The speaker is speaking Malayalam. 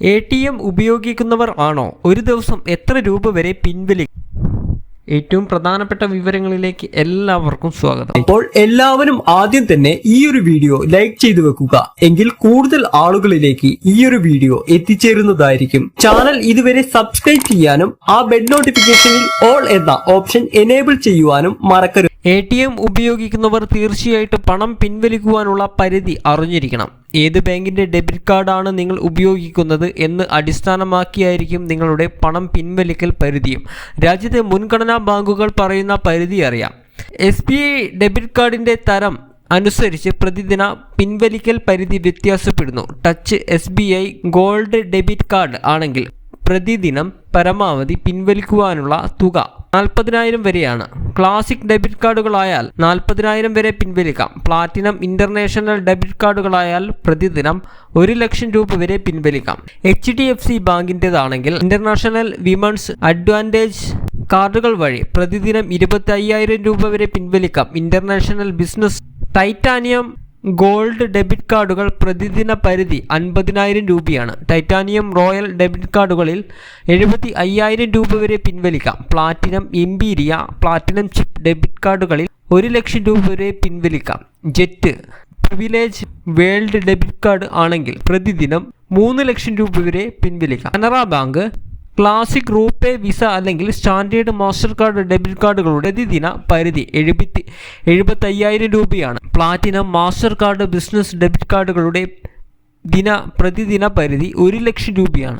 എ ടി എം ഉപയോഗിക്കുന്നവർ ആണോ? ഒരു ദിവസം എത്ര രൂപ വരെ പിൻവലി ഏറ്റവും പ്രധാനപ്പെട്ട വിവരങ്ങളിലേക്ക് എല്ലാവർക്കും സ്വാഗതം. അപ്പോൾ എല്ലാവരും ആദ്യം തന്നെ ഈ ഒരു വീഡിയോ ലൈക്ക് ചെയ്തു വെക്കുക. എങ്കിൽ കൂടുതൽ ആളുകളിലേക്ക് ഈ ഒരു വീഡിയോ എത്തിച്ചേരുന്നതായിരിക്കും. ചാനൽ ഇതുവരെ സബ്സ്ക്രൈബ് ചെയ്യാനും ആ ബെൽ നോട്ടിഫിക്കേഷനിൽ ഓൾ എന്ന ഓപ്ഷൻ എനേബിൾ ചെയ്യുവാനും മറക്കരുത്. എ ടി എം ഉപയോഗിക്കുന്നവർ തീർച്ചയായിട്ടും പണം പിൻവലിക്കുവാനുള്ള പരിധി അറിഞ്ഞിരിക്കണം. ഏത് ബാങ്കിന്റെ ഡെബിറ്റ് കാർഡാണ് നിങ്ങൾ ഉപയോഗിക്കുന്നത് എന്ന് അടിസ്ഥാനമാക്കിയായിരിക്കും നിങ്ങളുടെ പണം പിൻവലിക്കൽ പരിധിയും. രാജ്യത്തെ മുൻഗണനാ ബാങ്കുകൾ പറയുന്ന പരിധി അറിയാം. എസ് ബി ഐ ഡെബിറ്റ് കാർഡിന്റെ തരം അനുസരിച്ച് പ്രതിദിന പിൻവലിക്കൽ പരിധി വ്യത്യാസപ്പെടുന്നു. Touch S B I gold debit card ആണെങ്കിൽ പ്രതിദിനം പരമാവധി പിൻവലിക്കുവാനുള്ള തുക നാൽപ്പതിനായിരം വരെയാണ്. ക്ലാസിക് ഡെബിറ്റ് കാർഡുകളായാൽ നാൽപ്പതിനായിരം വരെ പിൻവലിക്കാം. പ്ലാറ്റിനം ഇന്റർനാഷണൽ ഡെബിറ്റ് കാർഡുകളായാൽ പ്രതിദിനം ഒരു ലക്ഷം രൂപ വരെ പിൻവലിക്കാം. എച്ച് ഡി എഫ് സി ബാങ്കിന്റെതാണെങ്കിൽ ഇന്റർനാഷണൽ വിമൺസ് അഡ്വാന്റേജ് കാർഡുകൾ വഴി പ്രതിദിനം ഇരുപത്തി അയ്യായിരം രൂപ വരെ പിൻവലിക്കാം. International business titanium gold debit കാർഡുകൾ പ്രതിദിന പരിധി അൻപതിനായിരം രൂപയാണ്. ടൈറ്റാനിയം റോയൽ ഡെബിറ്റ് കാർഡുകളിൽ എഴുപത്തി അയ്യായിരം രൂപ വരെ പിൻവലിക്കാം. Platinum Imperia platinum chip debit കാർഡുകളിൽ ഒരു ലക്ഷം രൂപ വരെ പിൻവലിക്കാം. Jet privilege world debit card ആണെങ്കിൽ പ്രതിദിനം മൂന്ന് ലക്ഷം രൂപ വരെ പിൻവലിക്കാം. Canara bank classic RuPay visa അല്ലെങ്കിൽ സ്റ്റാൻഡേർഡ് മാസ്റ്റർ കാർഡ് ഡെബിറ്റ് കാർഡുകളുടെ പ്രതിദിന പരിധി എഴുപത്തി എഴുപത്തയ്യായിരം രൂപയാണ്. Platinum master card business debit കാർഡുകളുടെ ദിന പ്രതിദിന പരിധി ഒരു ലക്ഷം രൂപയാണ്.